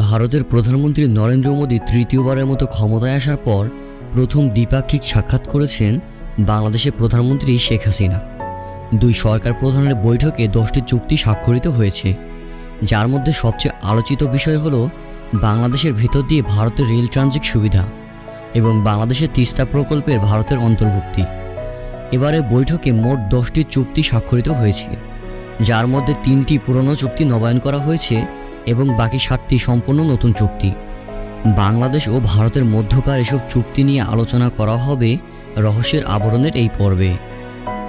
ভারতের প্রধানমন্ত্রী নরেন্দ্র মোদী তৃতীয়বারের মতো ক্ষমতায় আসার পর প্রথম দ্বিপাক্ষিক সাক্ষাৎ করেছেন বাংলাদেশের প্রধানমন্ত্রী শেখ হাসিনা। দুই সরকার প্রধানের বৈঠকে দশটি চুক্তি স্বাক্ষরিত হয়েছে। যার মধ্যে সবচেয়ে আলোচিত বিষয় হল বাংলাদেশের ভেতর দিয়ে ভারতের রেল ট্রানজিট সুবিধা এবং বাংলাদেশের তিস্তা প্রকল্পের ভারতের অন্তর্ভুক্তি। এবারে বৈঠকে মোট দশটি চুক্তি স্বাক্ষরিত হয়েছে। যার মধ্যে তিনটি পুরনো চুক্তি নবায়ন করা হয়েছে এবং বাকি সাতটি সম্পূর্ণ নতুন চুক্তি। বাংলাদেশ ও ভারতের মধ্যকার এসব চুক্তি নিয়ে আলোচনা করা হবে রহস্যের আবরণের এই পর্বে।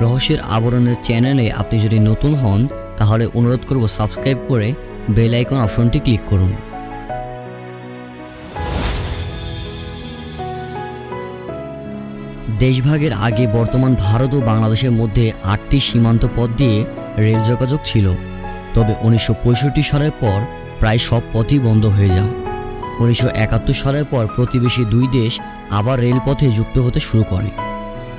রহস্যের আবরণের চ্যানেলে আপনি যদি নতুন হন, তাহলে অনুরোধ করব সাবস্ক্রাইব করে বেল আইকন অপশনটি ক্লিক করুন। দেশভাগের আগে বর্তমান ভারত ও বাংলাদেশের মধ্যে আটটি সীমান্ত পথ দিয়ে রেল যোগাযোগ ছিল। তবে উনিশশো পঁয়ষট্টি সালের পর প্রায় সব পথই বন্ধ হয়ে যায়। উনিশশো একাত্তর সালের পর প্রতিবেশী দুই দেশ আবার রেলপথে যুক্ত হতে শুরু করে।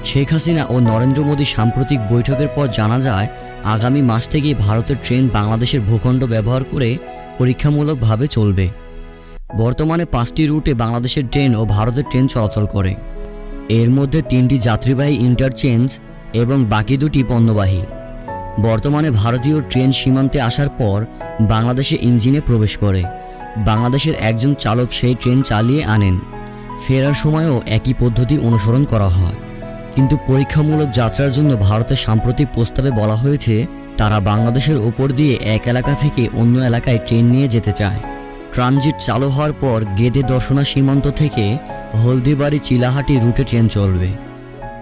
শেখ হাসিনা ও নরেন্দ্র মোদী সাম্প্রতিক বৈঠকের পর জানা যায়, আগামী মাস থেকে ভারতের ট্রেন বাংলাদেশের ভূখণ্ড ব্যবহার করে পরীক্ষামূলকভাবে চলবে। বর্তমানে পাঁচটি রুটে বাংলাদেশের ট্রেন ও ভারতের ট্রেন চলাচল করে। এর মধ্যে তিনটি যাত্রীবাহী ইন্টারচেঞ্জ এবং বাকি দুটি পণ্যবাহী। বর্তমানে ভারতীয় ট্রেন সীমান্তে আসার পর বাংলাদেশে ইঞ্জিনে প্রবেশ করে। বাংলাদেশের একজন চালক সেই ট্রেন চালিয়ে আনেন। ফেরার সময়ও একই পদ্ধতি অনুসরণ করা হয়। কিন্তু পরীক্ষামূলক যাত্রার জন্য ভারতের সাম্প্রতিক প্রস্তাবে বলা হয়েছে, তারা বাংলাদেশের ওপর দিয়ে এক এলাকা থেকে অন্য এলাকায় ট্রেন নিয়ে যেতে চায়। ট্রানজিট চালু হওয়ার পর গেদে দর্শনা সীমান্ত থেকে হলদিবাড়ি চিলাহাটি রুটে ট্রেন চলবে।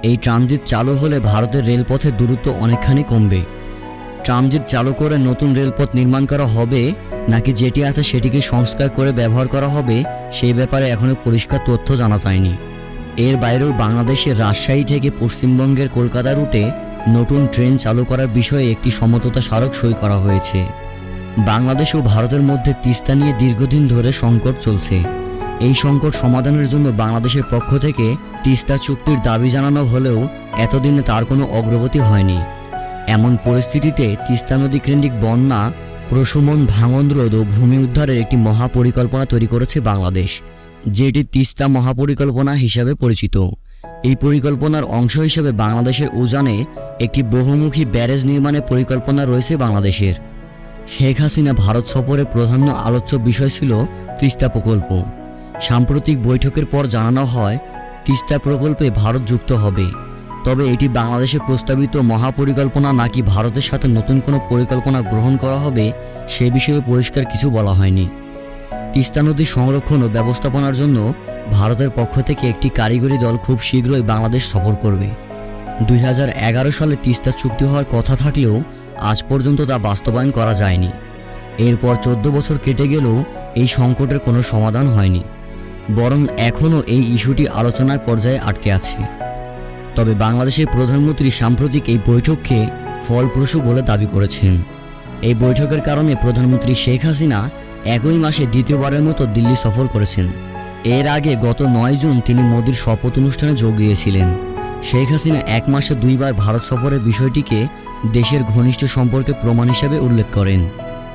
এই ট্রানজিট চালু হলে ভারতের রেলপথের দূরত্ব অনেকখানি কমবে। ট্রানজিট চালু করে নতুন রেলপথ নির্মাণ করা হবে, নাকি যেটি আছে সেটিকে সংস্কার করে ব্যবহার করা হবে, সেই ব্যাপারে এখনও পরিষ্কার তথ্য জানা যায়নি। এর বাইরেও বাংলাদেশের রাজশাহী থেকে পশ্চিমবঙ্গের কলকাতা রুটে নতুন ট্রেন চালু করার বিষয়ে একটি সমঝোতা স্মারক সই করা হয়েছে। বাংলাদেশ ও ভারতের মধ্যে তিস্তা নিয়ে দীর্ঘদিন ধরে সংকট চলছে। এই সংকট সমাধানের জন্য বাংলাদেশের পক্ষ থেকে তিস্তা চুক্তির দাবি জানানো হলেও এতদিনে তার কোনো অগ্রগতি হয়নি। এমন পরিস্থিতিতে তিস্তা নদী কেন্দ্রিক বন্যা, প্রশমন, ভাঙন রোধ ও ভূমি উদ্ধারের একটি মহাপরিকল্পনা তৈরি করেছে বাংলাদেশ, যেটি তিস্তা মহাপরিকল্পনা হিসাবে পরিচিত। এই পরিকল্পনার অংশ হিসেবে বাংলাদেশের উজানে একটি বহুমুখী ব্যারেজ নির্মাণের পরিকল্পনা রয়েছে বাংলাদেশের। শেখ হাসিনা ভারত সফরের প্রধান আলোচ্য বিষয় ছিল তিস্তা প্রকল্প। সাম্প্রতিক বৈঠকের পর জানানো হয়, তিস্তা প্রকল্পে ভারত যুক্ত হবে। তবে এটি বাংলাদেশের প্রস্তাবিত মহাপরিকল্পনা নাকি ভারতের সাথে নতুন কোনো পরিকল্পনা গ্রহণ করা হবে, সে বিষয়ে পরিষ্কার কিছু বলা হয়নি। তিস্তা নদী সংরক্ষণ ও ব্যবস্থাপনার জন্য ভারতের পক্ষ থেকে একটি কারিগরি দল খুব শীঘ্রই বাংলাদেশ সফর করবে। দুই হাজার এগারো সালে তিস্তা চুক্তি হওয়ার কথা থাকলেও আজ পর্যন্ত তা বাস্তবায়ন করা যায়নি। এরপর চোদ্দ বছর কেটে গেলেও এই সংকটের কোনো সমাধান হয়নি। বরং এখনও এই ইস্যুটি আলোচনার পর্যায়ে আটকে আছে। তবে বাংলাদেশের প্রধানমন্ত্রী সাম্প্রতিক এই বৈঠককে ফলপ্রসূ বলে দাবি করেছেন। এই বৈঠকের কারণে প্রধানমন্ত্রী শেখ হাসিনা একই মাসে দ্বিতীয়বারের মতো দিল্লি সফর করেছেন। এর আগে গত নয় জুন তিনি মোদীর শপথ অনুষ্ঠানে যোগ দিয়েছিলেন। শেখ হাসিনা এক মাসে দুইবার ভারত সফরের বিষয়টিকে দেশের ঘনিষ্ঠ সম্পর্কে প্রমাণ হিসেবে উল্লেখ করেন।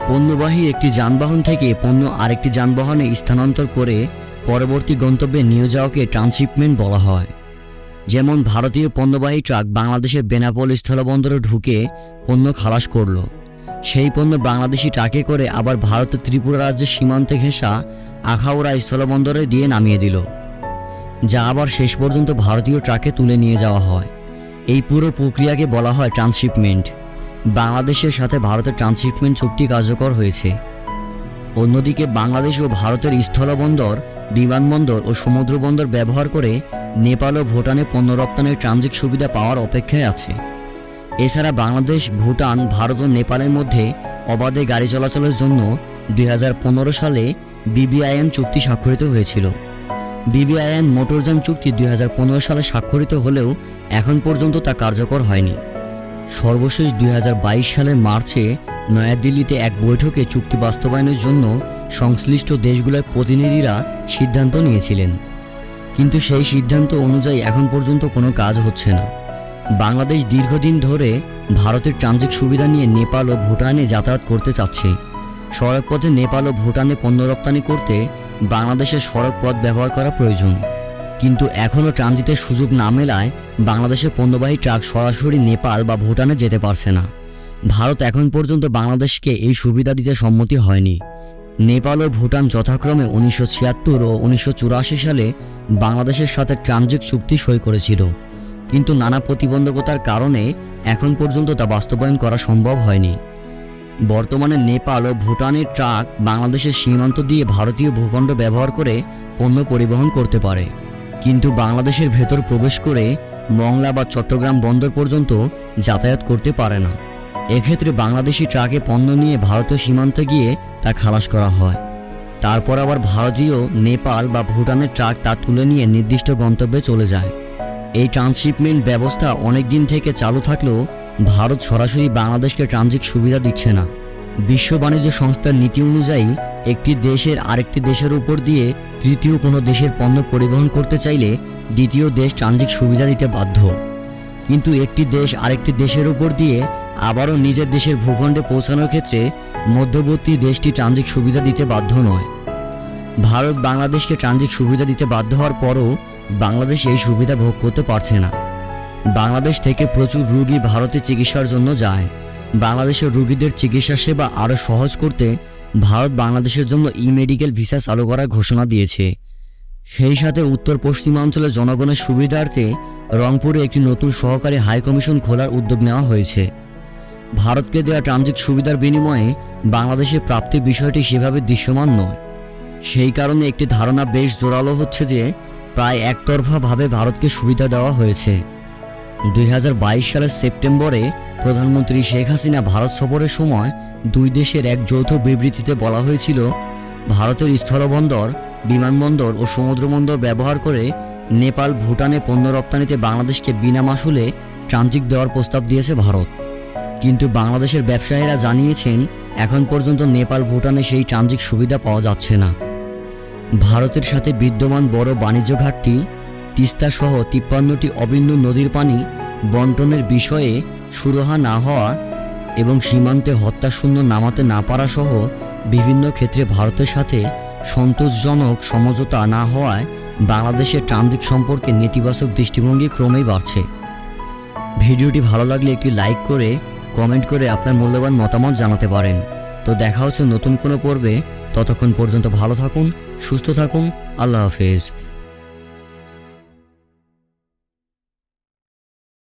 পণ্যবাহী একটি যানবাহন থেকে পণ্য আরেকটি যানবাহনে স্থানান্তর করে পরবর্তী গন্তব্যে নিয়ে যাওয়াকে ট্রান্সশিপমেন্ট বলা হয়। যেমন ভারতীয় পণ্যবাহী ট্রাক বাংলাদেশের বেনাপোল স্থলবন্দরে ঢুকে পণ্য খালাস করল। সেই পণ্য বাংলাদেশি ট্রাকে করে আবার ভারতের ত্রিপুরা রাজ্যের সীমান্তে ঘেঁষা আখাউড়া স্থলবন্দরে দিয়ে নামিয়ে দিল, যা আবার শেষ পর্যন্ত ভারতীয় ট্রাকে তুলে নিয়ে যাওয়া হয়। এই পুরো প্রক্রিয়াকে বলা হয় ট্রান্সশিপমেন্ট। বাংলাদেশের সাথে ভারতের ট্রান্সশিপমেন্ট চুক্তি কার্যকর হয়েছে। অন্যদিকে বাংলাদেশ ও ভারতের স্থলবন্দর, বিমানবন্দর ও সমুদ্র বন্দর ব্যবহার করে নেপাল ও ভুটানে পণ্য রপ্তানির ট্রানজিট সুবিধা পাওয়ার অপেক্ষায় আছে। এছাড়া বাংলাদেশ, ভুটান, ভারত ও নেপালের মধ্যে অবাধে গাড়ি চলাচলের জন্য দুই হাজার পনেরো সালে বিবিআইএন চুক্তি স্বাক্ষরিত হয়েছিল। বিবিআইএন মোটরযান চুক্তি দুই হাজার পনেরো সালে স্বাক্ষরিত হলেও এখন পর্যন্ত তা কার্যকর হয়নি। সর্বশেষ দুই হাজার বাইশ সালের মার্চে নয়াদিল্লিতে এক বৈঠকে চুক্তি বাস্তবায়নের জন্য সংশ্লিষ্ট দেশগুলোর প্রতিনিধিরা সিদ্ধান্ত নিয়েছিলেন। কিন্তু সেই সিদ্ধান্ত অনুযায়ী এখন পর্যন্ত কোনো কাজ হচ্ছে না। বাংলাদেশ দীর্ঘদিন ধরে ভারতের ট্রানজিট সুবিধা নিয়ে নেপাল ও ভুটানে যাতায়াত করতে চাচ্ছে। সড়ক পথে নেপাল ও ভুটানে পণ্য রপ্তানি করতে বাংলাদেশের সড়ক পথ ব্যবহার করা প্রয়োজন। কিন্তু এখনও ট্রানজিটের সুযোগ না মেলায় বাংলাদেশের পণ্যবাহী ট্রাক সরাসরি নেপাল বা ভুটানে যেতে পারছে না। ভারত এখন পর্যন্ত বাংলাদেশকে এই সুবিধা দিতে সম্মতি হয়নি। নেপাল ও ভুটান যথাক্রমে উনিশশো ছিয়াত্তর ও উনিশশো চুরাশি সালে বাংলাদেশের সাথে ট্রানজিট চুক্তি সই করেছিল। কিন্তু নানা প্রতিবন্ধকতার কারণে এখন পর্যন্ত তা বাস্তবায়ন করা সম্ভব হয়নি। বর্তমানে নেপাল ও ভুটানের ট্রাক বাংলাদেশের সীমান্ত দিয়ে ভারতীয় ভূখণ্ড ব্যবহার করে পণ্য পরিবহন করতে পারে। কিন্তু বাংলাদেশের ভেতর প্রবেশ করে মংলা বা চট্টগ্রাম বন্দর পর্যন্ত যাতায়াত করতে পারে না। এক্ষেত্রে বাংলাদেশি ট্রাকে পণ্য নিয়ে ভারতীয় সীমান্তে গিয়ে তা খালাস করা হয়। তারপর আবার ভারতীয় নেপাল বা ভুটানের ট্রাক তা তুলে নিয়ে নির্দিষ্ট গন্তব্যে চলে যায়। এই ট্রান্সশিপমেন্ট ব্যবস্থা অনেক দিন থেকে চালু থাকলেও ভারত সরাসরি বাংলাদেশকে ট্রানজিট সুবিধা দিচ্ছে না। বিশ্ব বাণিজ্য সংস্থার নীতি অনুযায়ী একটি দেশের আরেকটি দেশের উপর দিয়ে তৃতীয় কোনো দেশের পণ্য পরিবহন করতে চাইলে দ্বিতীয় দেশ ট্রানজিট সুবিধা দিতে বাধ্য। কিন্তু একটি দেশ আরেকটি দেশের উপর দিয়ে আবারও নিজের দেশের ভূখণ্ডে পৌঁছানোর ক্ষেত্রে মধ্যবর্তী দেশটি ট্রানজিট সুবিধা দিতে বাধ্য নয়। ভারত বাংলাদেশকে ট্রানজিট সুবিধা দিতে বাধ্য হওয়ার পরও বাংলাদেশ এই সুবিধা ভোগ করতে পারছে না। বাংলাদেশ থেকে প্রচুর রুগী ভারতে চিকিৎসার জন্য যায়। বাংলাদেশের রুগীদের চিকিৎসা সেবা আরও সহজ করতে ভারত বাংলাদেশের জন্য ই মেডিকেল ভিসা চালু করার ঘোষণা দিয়েছে। সেই সাথে উত্তর পশ্চিমাঞ্চলের জনগণের সুবিধার্থে রংপুরে একটি নতুন সহকারী হাই কমিশন খোলার উদ্যোগ নেওয়া হয়েছে। ভারতকে দেওয়া ট্রানজিট সুবিধার বিনিময়ে বাংলাদেশের প্রাপ্তির বিষয়টি সেভাবে দৃশ্যমান নয়। সেই কারণে একটি ধারণা বেশ জোরালো হচ্ছে যে প্রায় একতরফাভাবে ভারতকে সুবিধা দেওয়া হয়েছে। দুই হাজার বাইশ সালের সেপ্টেম্বরে প্রধানমন্ত্রী শেখ হাসিনা ভারত সফরের সময় দুই দেশের এক যৌথ বিবৃতিতে বলা হয়েছিল, ভারতের স্থলবন্দর বিমানবন্দর ও সমুদ্রবন্দর ব্যবহার করে নেপাল ভুটানে পণ্য রপ্তানিতে বাংলাদেশকে বিনা মাসুলে ট্রানজিট দেওয়ার প্রস্তাব দিয়েছে ভারত। কিন্তু বাংলাদেশের ব্যবসায়ীরা জানিয়েছেন, এখন পর্যন্ত নেপাল ভুটানে সেই ট্রানজিট সুবিধা পাওয়া যাচ্ছে না। ভারতের সাথে বিদ্যমান বড় বাণিজ্য ঘাটটি তিস্তা সহ তিপ্পান্নটি অভিন্ন নদীর পানি বন্টনের বিষয়ে সুরাহা না হওয়া এবং সীমান্তে হত্যাশূন্য নামাতে না পারাসহ বিভিন্ন ক্ষেত্রে ভারতের সাথে সন্তোষজনক সমঝোতা না হওয়ায় বাংলাদেশের ট্রানজিট সম্পর্কে নেতিবাচক দৃষ্টিভঙ্গি ক্রমেই বাড়ছে। ভিডিওটি ভালো লাগলে একটি লাইক করে, কমেন্ট করে আপনার মূল্যবান মতামত জানাতে পারেন। তো দেখা হচ্ছে নতুন কোনো পর্বে। ততক্ষণ পর্যন্ত ভালো থাকুন, সুস্থ থাকুন। আল্লাহ হাফেজ।